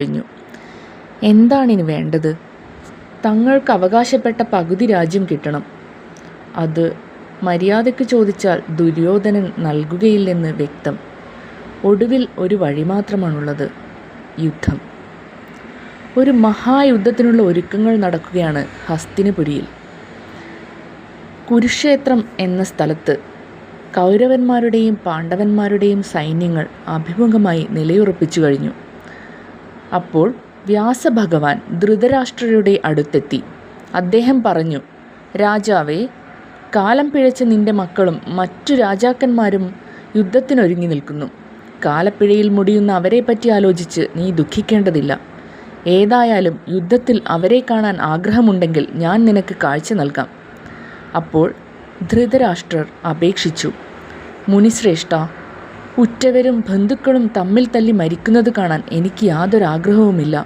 കഴിഞ്ഞു. എന്താണിനി വേണ്ടത്? തങ്ങൾക്ക് അവകാശപ്പെട്ട പകുതി രാജ്യം കിട്ടണം. അത് മര്യാദയ്ക്ക് ചോദിച്ചാൽ ദുര്യോധനൻ നൽകുകയില്ലെന്ന് വ്യക്തം. ഒടുവിൽ ഒരു വഴി മാത്രമാണുള്ളത്. യുദ്ധം. ഒരു മഹായുദ്ധത്തിനുള്ള ഒരുക്കങ്ങൾ നടക്കുകയാണ് ഹസ്തിനപുരിയിൽ. കുരുക്ഷേത്രം എന്ന സ്ഥലത്ത് കൗരവന്മാരുടെയും പാണ്ഡവന്മാരുടെയും സൈന്യങ്ങൾ അഭിമുഖമായി നിലയുറപ്പിച്ചു കഴിഞ്ഞു. അപ്പോൾ വ്യാസഭഗവാൻ ധൃതരാഷ്ട്രരുടെ അടുത്തെത്തി. അദ്ദേഹം പറഞ്ഞു രാജാവേ കാലം പിഴച്ച നിന്റെ മക്കളും മറ്റു രാജാക്കന്മാരും യുദ്ധത്തിനൊരുങ്ങി നിൽക്കുന്നു. കാലപ്പിഴയിൽ മുടിയുന്ന അവരെപ്പറ്റി ആലോചിച്ച് നീ ദുഃഖിക്കേണ്ടതില്ല. ഏതായാലും യുദ്ധത്തിൽ അവരെ കാണാൻ ആഗ്രഹമുണ്ടെങ്കിൽ ഞാൻ നിനക്ക് കാഴ്ച നൽകാം. അപ്പോൾ ധൃതരാഷ്ട്രർ അപേക്ഷിച്ചു മുനിശ്രേഷ്ഠ ഉറ്റവരും ബന്ധുക്കളും തമ്മിൽ തല്ലി മരിക്കുന്നത് കാണാൻ എനിക്ക് യാതൊരു ആഗ്രഹവുമില്ല